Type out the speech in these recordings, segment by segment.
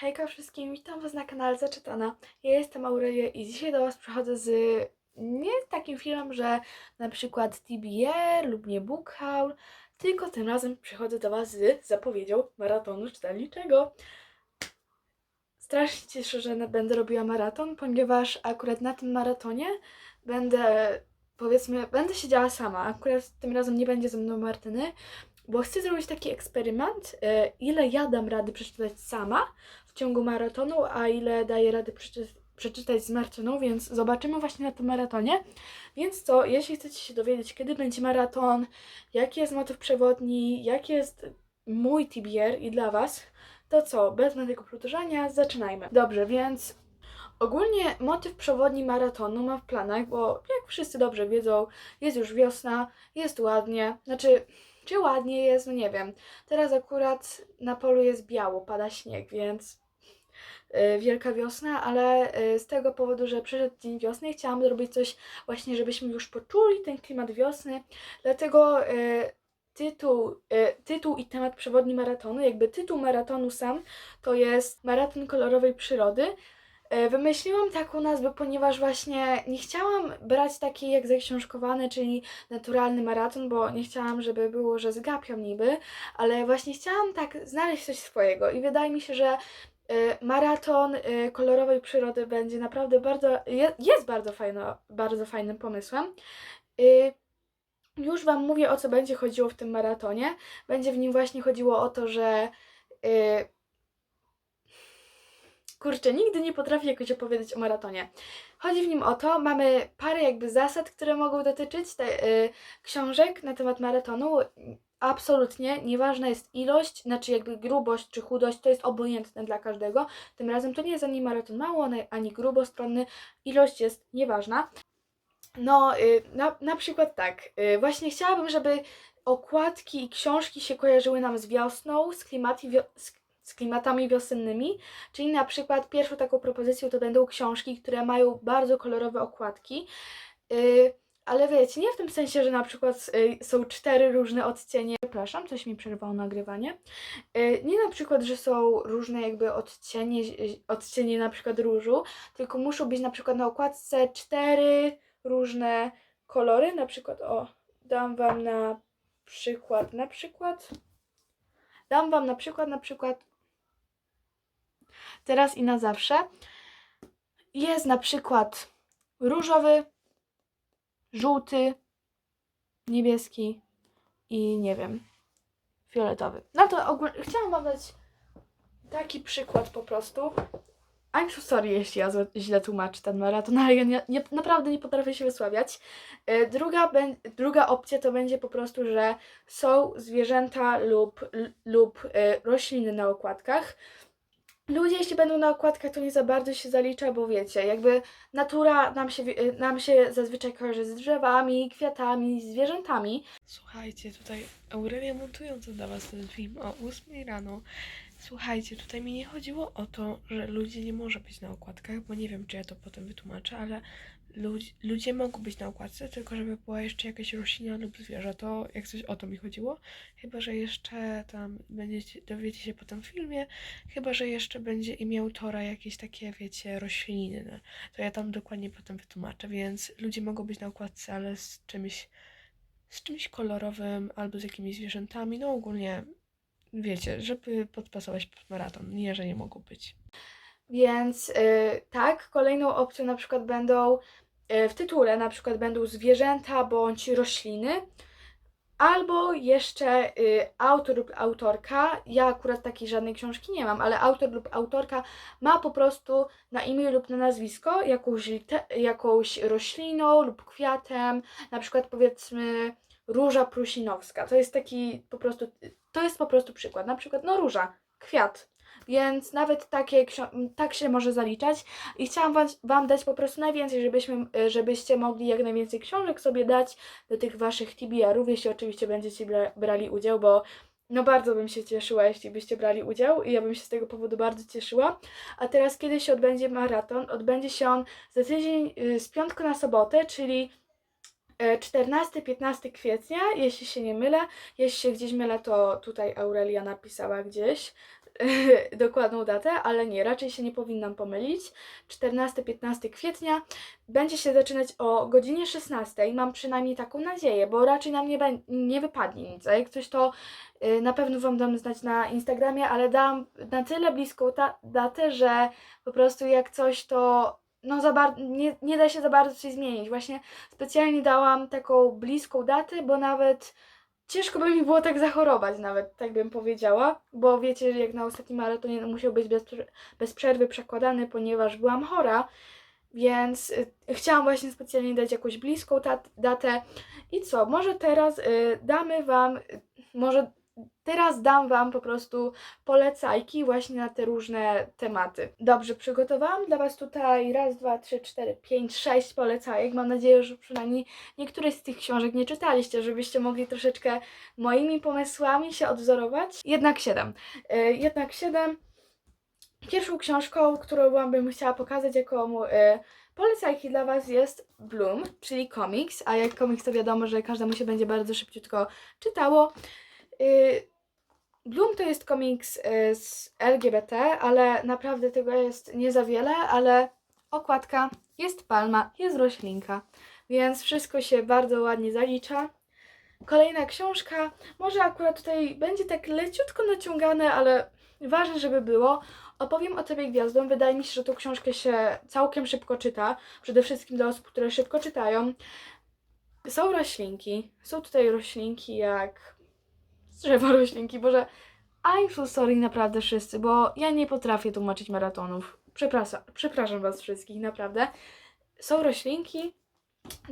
Hejka wszystkim, witam Was na kanale Zaczytana. Ja jestem Aurelia i dzisiaj do Was przychodzę z nie takim filmem, że na przykład TBR lub nie Book Haul, tylko tym razem przychodzę do Was z zapowiedzią maratonu czytelniczego. Strasznie cieszę, że będę robiła maraton, ponieważ akurat na tym maratonie będę, powiedzmy, będę siedziała sama. Akurat tym razem nie będzie ze mną Martyny, bo chcę zrobić taki eksperyment, e, ile ja dam rady przeczytać sama w ciągu maratonu, a ile daję rady przeczy- przeczytać z Martyną, więc zobaczymy właśnie na tym maratonie. Więc co, jeśli chcecie się dowiedzieć, kiedy będzie maraton, jaki jest motyw przewodni, jaki jest mój TBR i dla Was, to co, bez żadnego przedłużania, zaczynajmy. Dobrze, więc ogólnie motyw przewodni maratonu mam w planach, bo jak wszyscy dobrze wiedzą, jest już wiosna, jest ładnie, znaczy czy ładnie jest, no nie wiem. Teraz akurat na polu jest biało, pada śnieg, więc y, wielka wiosna, ale y, z tego powodu, że przyszedł dzień wiosny, chciałam zrobić coś właśnie, żebyśmy już poczuli ten klimat wiosny. Dlatego y, tytuł, tytuł i temat przewodni maratonu, jakby tytuł maratonu sam, to jest Maraton kolorowej przyrody. Y, Wymyśliłam taką nazwę, ponieważ właśnie nie chciałam brać takiej jak zaksiążkowane, czyli naturalny maraton, bo nie chciałam, żeby było, że zgapiam niby, ale właśnie chciałam tak znaleźć coś swojego i wydaje mi się, że y, maraton y, kolorowej przyrody będzie naprawdę bardzo, je, jest bardzo, fajno, bardzo fajnym pomysłem. Już Wam mówię, o co będzie chodziło w tym maratonie. Będzie w nim właśnie chodziło o to, że kurczę, nigdy nie potrafię jakoś opowiedzieć o maratonie. Chodzi w nim o to, mamy parę jakby zasad, które mogą dotyczyć te, y, książek na temat maratonu. Absolutnie, nieważna jest ilość, znaczy jakby grubość czy chudość, to jest obojętne dla każdego. Tym razem to nie jest ani maraton mało, ani- grubostronny, ilość jest nieważna. No, y, na, na przykład tak, y, właśnie chciałabym, żeby okładki i książki się kojarzyły nam z wiosną, z, klimaty, wio- z, z klimatami wiosennymi, czyli na przykład pierwszą taką propozycją to będą książki, które mają bardzo kolorowe okładki, y, ale wiecie, nie w tym sensie, że na przykład y, są cztery różne odcienie, przepraszam, coś mi przerwało nagrywanie, y, nie na przykład, że są różne jakby odcienie, odcienie na przykład różu, tylko muszą być na przykład na okładce cztery różne kolory, na przykład, o, dam wam na przykład, na przykład, dam wam na przykład, na przykład, teraz i na zawsze, jest na przykład różowy, żółty, niebieski i nie wiem, fioletowy. No to ogólnie, chciałam wam dać taki przykład po prostu. I'm so sorry, jeśli ja źle tłumaczę ten maraton, ale ja nie, nie, naprawdę nie potrafię się wysławiać. E, Druga, druga opcja to będzie po prostu, że są zwierzęta lub, lub e, rośliny na okładkach. Ludzie, jeśli będą na okładkach, to nie za bardzo się zalicza, bo wiecie, jakby natura nam się, e, nam się zazwyczaj kojarzy z drzewami, kwiatami, zwierzętami. Słuchajcie, tutaj Aurelia montująca dla Was ten film o 8 rano. Słuchajcie, tutaj mi nie chodziło o to, że ludzie nie może być na okładkach, bo nie wiem, czy ja to potem wytłumaczę, ale ludzi, ludzie mogą być na okładce, tylko żeby była jeszcze jakaś roślina lub zwierzę. To jak coś o to mi chodziło. Chyba, że jeszcze tam będziecie, dowiecie się po tym filmie, chyba, że jeszcze będzie imię autora jakieś takie, wiecie, rośliny. To ja tam dokładnie potem wytłumaczę, więc ludzie mogą być na okładce, ale z czymś z czymś kolorowym albo z jakimiś zwierzętami. No ogólnie wiecie, żeby podpasować pod maraton. Nie, że nie mogą być. Więc y, tak, kolejną opcją na przykład będą y, w tytule na przykład będą zwierzęta bądź rośliny. Albo jeszcze y, autor lub autorka, ja akurat takiej żadnej książki nie mam, ale autor lub autorka ma po prostu na imię lub na nazwisko jakąś, jakąś rośliną lub kwiatem, na przykład powiedzmy róża prusinowska. To jest taki po prostu, to jest po prostu przykład. Na przykład, no róża, kwiat. Więc nawet takie, tak się może zaliczać. I chciałam wam, wam dać po prostu najwięcej, żebyśmy, y, żebyście mogli jak najwięcej książek sobie dać do tych waszych TBR-ów, jeśli oczywiście będziecie bra- brali udział, bo no bardzo bym się cieszyła, jeśli byście brali udział i ja bym się z tego powodu bardzo cieszyła. A teraz kiedy się odbędzie maraton? Odbędzie się on za tydzień y, z piątku na sobotę, czyli e, 14-15 kwietnia, jeśli się nie mylę. Jeśli się gdzieś mylę, to tutaj Aurelia napisała gdzieś. dokładną datę, ale nie, raczej się nie powinnam pomylić. 14-15 kwietnia będzie się zaczynać o godzinie 16. Mam przynajmniej taką nadzieję, bo raczej nam nie, nie wypadnie nic. A jak coś to y, na pewno Wam dam znać na Instagramie, ale dam na tyle bliską datę, że po prostu jak coś to no za bar- nie, nie da się za bardzo coś zmienić. Właśnie specjalnie dałam taką bliską datę, bo nawet ciężko by mi było tak zachorować, nawet tak bym powiedziała, bo wiecie, że jak na ostatnim maratonie musiał być bez, bez przerwy przekładany, ponieważ byłam chora, więc y, chciałam właśnie specjalnie dać jakąś bliską datę. I co, może teraz y, damy Wam, y, może teraz dam Wam po prostu polecajki właśnie na te różne tematy. Dobrze, przygotowałam dla Was tutaj raz, dwa, trzy, cztery, pięć, sześć polecajek. Mam nadzieję, że przynajmniej niektóre z tych książek nie czytaliście, żebyście mogli troszeczkę moimi pomysłami się odwzorować. Jednak siedem. Y, Jednak siedem. Pierwszą książką, którą bym chciała pokazać jako mu, y, polecajki dla Was jest Bloom, czyli komiks, a jak komiks to wiadomo, że każdemu się będzie bardzo szybciutko czytało. Y, Bloom to jest komiks y, z LGBT, ale naprawdę tego jest nie za wiele, ale okładka, jest palma, jest roślinka, więc wszystko się bardzo ładnie zalicza. Kolejna książka, może akurat tutaj będzie tak leciutko naciągane, ale ważne, żeby było. Opowiem o Tobie Gwiazdą. Wydaje mi się, że tą książkę się całkiem szybko czyta. Przede wszystkim dla osób, które szybko czytają. Są roślinki. Są tutaj roślinki jak drzewo roślinki. Boże, I'm so sorry naprawdę wszyscy, bo ja nie potrafię tłumaczyć maratonów. Przepraszam, przepraszam Was wszystkich, naprawdę. Są roślinki.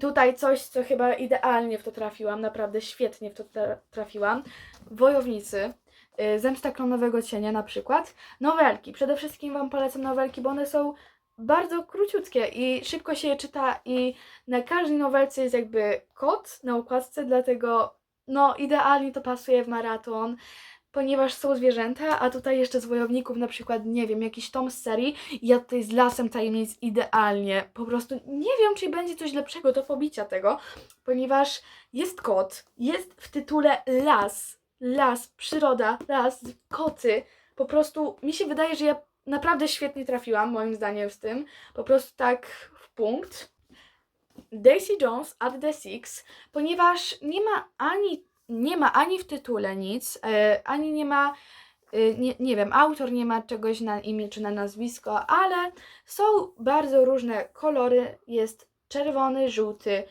Tutaj coś, co chyba idealnie w to trafiłam, naprawdę świetnie w to tra- trafiłam. Wojownicy. y, Zemsta klonowego cienia na przykład. Nowelki. Przede wszystkim Wam polecam nowelki, bo one są bardzo króciutkie i szybko się je czyta i na każdej nowelce jest jakby kot na układce, dlatego no idealnie to pasuje w maraton, ponieważ są zwierzęta, a tutaj jeszcze z wojowników na przykład, nie wiem, jakiś tom z serii ja tutaj z Lasem Tajemnic idealnie. Po prostu nie wiem, czy będzie coś lepszego do pobicia tego, ponieważ jest kot, jest w tytule las, las, przyroda, las, koty. Po prostu mi się wydaje, że ja naprawdę świetnie trafiłam, moim zdaniem, z tym. Po prostu tak w punkt. Daisy Jones at the Six, ponieważ nie ma ani, nie ma ani w tytule nic, e, ani nie ma, e, nie, nie wiem, autor nie ma czegoś na imię czy na nazwisko, ale są bardzo różne kolory. Jest czerwony, żółty,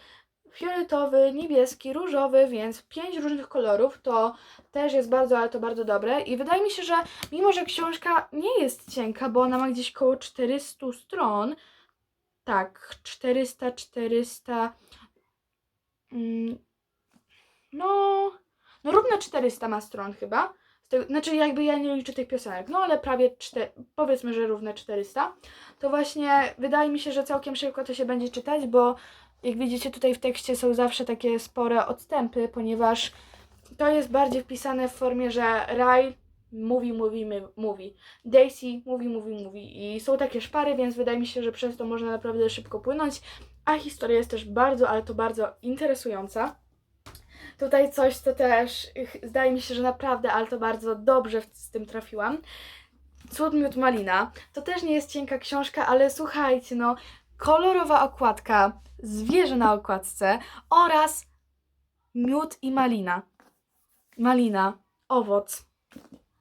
fioletowy, niebieski, różowy, więc pięć różnych kolorów to też jest bardzo, ale to bardzo dobre. I wydaje mi się, że mimo, że książka nie jest cienka, bo ona ma gdzieś koło 400 stron, tak, 400, 400, mm, no, no równo 400 ma stron chyba. Znaczy jakby ja nie liczę tych piosenek, no ale prawie 4, powiedzmy, że równe 400. To właśnie wydaje mi się, że całkiem szybko to się będzie czytać, bo jak widzicie tutaj w tekście są zawsze takie spore odstępy, ponieważ to jest bardziej wpisane w formie, że Ryle mówi, mówi, mówi. Daisy mówi, mówi, mówi. I są takie szpary, więc wydaje mi się, że przez to można naprawdę szybko płynąć. A historia jest też bardzo, ale to bardzo interesująca. Tutaj coś, co też zdaje mi się, że naprawdę, ale to bardzo dobrze z tym trafiłam. Cud miód malina. To też nie jest cienka książka, ale słuchajcie, no, kolorowa okładka, zwierzę na okładce oraz miód i malina. Malina, owoc.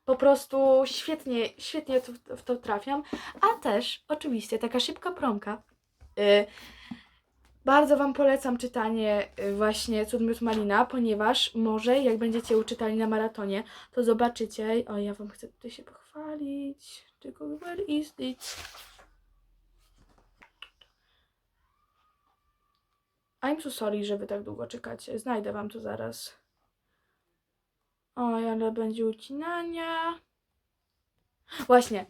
Po prostu świetnie, świetnie w, to trafiam. A też, oczywiście, taka szybka promka. Y, bardzo Wam polecam czytanie y, właśnie Cud Miód Malina, ponieważ może jak będziecie uczytali na maratonie, to zobaczycie. O, ja Wam chcę tutaj się pochwalić. Tylko where is it? I'm so sorry, że Wy tak długo czekacie. Znajdę Wam to zaraz. Oj, ale będzie ucinania. Właśnie.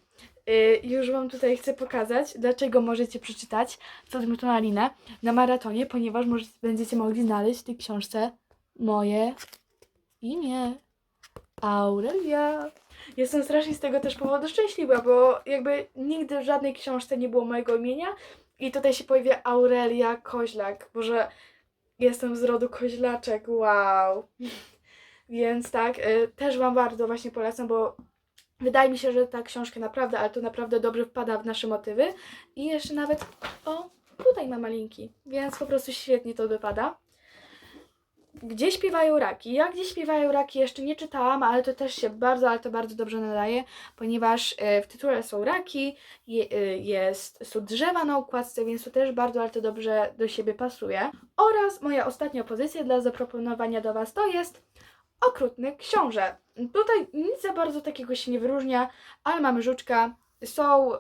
y, już Wam tutaj chcę pokazać, dlaczego możecie przeczytać Cud Miód Malinę na maratonie, ponieważ możecie, będziecie mogli znaleźć w tej książce moje imię. Aurelia. Jestem strasznie z tego też powodu szczęśliwa, bo jakby nigdy w żadnej książce nie było mojego imienia i tutaj się pojawia Aurelia Koźlak. Boże, jestem z rodu Koźlaczek, wow. Więc tak, y, też Wam bardzo właśnie polecam, bo Wydaje mi się, że ta książka naprawdę, ale to naprawdę dobrze wpada w nasze motywy. I jeszcze nawet, o, tutaj ma malinki, więc po prostu świetnie to wypada. Gdzie śpiewają raki? Ja gdzie śpiewają raki jeszcze nie czytałam, ale to też się bardzo, ale to bardzo dobrze nadaje, ponieważ e, w tytule są raki, e, jest, są drzewa na układce, więc to też bardzo, ale to dobrze do siebie pasuje. Oraz moja ostatnia pozycja dla zaproponowania do Was to jest okrutny książę. Tutaj nic za bardzo takiego się nie wyróżnia, ale mamy żuczka, są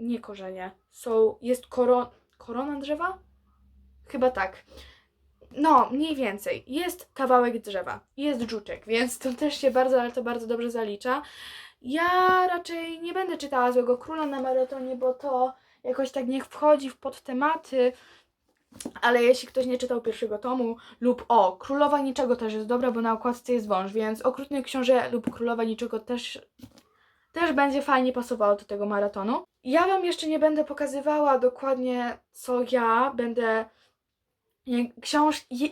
nie korzenie, są, jest koro- korona drzewa? Chyba tak. No, mniej więcej. Jest kawałek drzewa, jest żuczek, więc to też się bardzo, ale to bardzo dobrze zalicza. Ja raczej nie będę czytała Złego Króla na maratonie, bo to jakoś tak niech wchodzi w podtematy, ale jeśli ktoś nie czytał pierwszego tomu, lub o, Królowa Niczego też jest dobra, bo na okładce jest wąż, więc Okrutny Książę lub Królowa Niczego też, też będzie fajnie pasowało do tego maratonu. Ja Wam jeszcze nie będę pokazywała dokładnie, co ja będę. nie- Książ, je,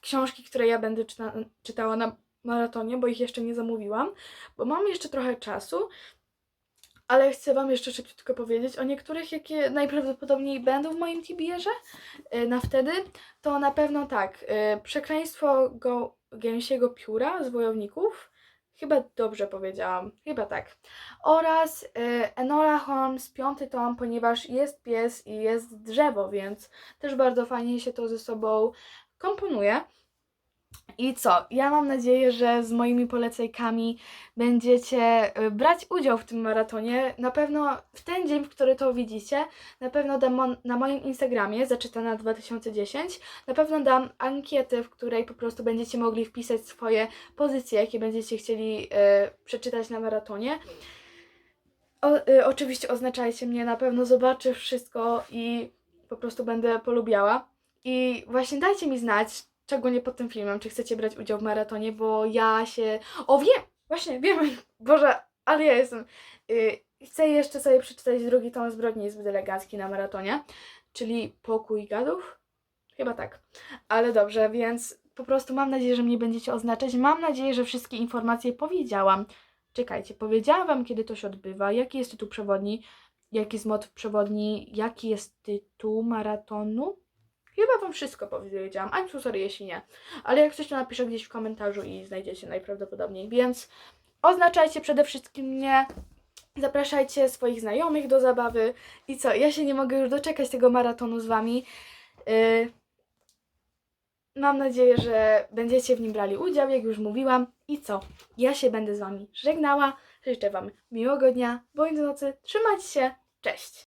książki, które ja będę czyta, czytała na maratonie, bo ich jeszcze nie zamówiłam, bo mam jeszcze trochę czasu. Ale chcę Wam jeszcze szybciutko powiedzieć o niektórych, jakie najprawdopodobniej będą w moim TBR-ze y, na wtedy. To na pewno tak. y, Przekleństwo go, gęsiego pióra z wojowników. Chyba dobrze powiedziałam. Chyba tak. Oraz y, Enola Holmes, piąty tom, ponieważ jest pies i jest drzewo, więc też bardzo fajnie się to ze sobą komponuje. I co? Ja mam nadzieję, że z moimi polecajkami będziecie y, brać udział w tym maratonie. Na pewno w ten dzień, w który to widzicie, na pewno dam na moim Instagramie, zaczytana 2010, na pewno dam ankietę, w której po prostu będziecie mogli wpisać swoje pozycje, jakie będziecie chcieli y, przeczytać na maratonie. O, y, oczywiście oznaczajcie mnie, na pewno zobaczę wszystko i po prostu będę polubiała. I właśnie dajcie mi znać, szczególnie pod tym filmem, czy chcecie brać udział w maratonie, bo ja się. O, wiem! Właśnie, wiem! Boże, ale ja jestem. Yy, chcę jeszcze sobie przeczytać drugi tom zbrodni zbyt elegancki na maratonie, czyli Pokój Gadów. Chyba tak. Ale dobrze, więc po prostu mam nadzieję, że mnie będziecie oznaczać. Mam nadzieję, że wszystkie informacje powiedziałam. Czekajcie, powiedziałam Wam, kiedy to się odbywa, jaki jest tytuł przewodni, jaki jest motyw przewodni, jaki jest tytuł maratonu. Chyba Wam wszystko powiedziałam. I'm so sorry, jeśli nie. Ale jak coś, to napiszę gdzieś w komentarzu i znajdziecie najprawdopodobniej. Więc oznaczajcie przede wszystkim mnie. Zapraszajcie swoich znajomych do zabawy. I co? Ja się nie mogę już doczekać tego maratonu z Wami. Yy, Mam nadzieję, że będziecie w nim brali udział, jak już mówiłam. I co? Ja się będę z Wami żegnała. Życzę Wam miłego dnia, bądź nocy. Trzymajcie się. Cześć!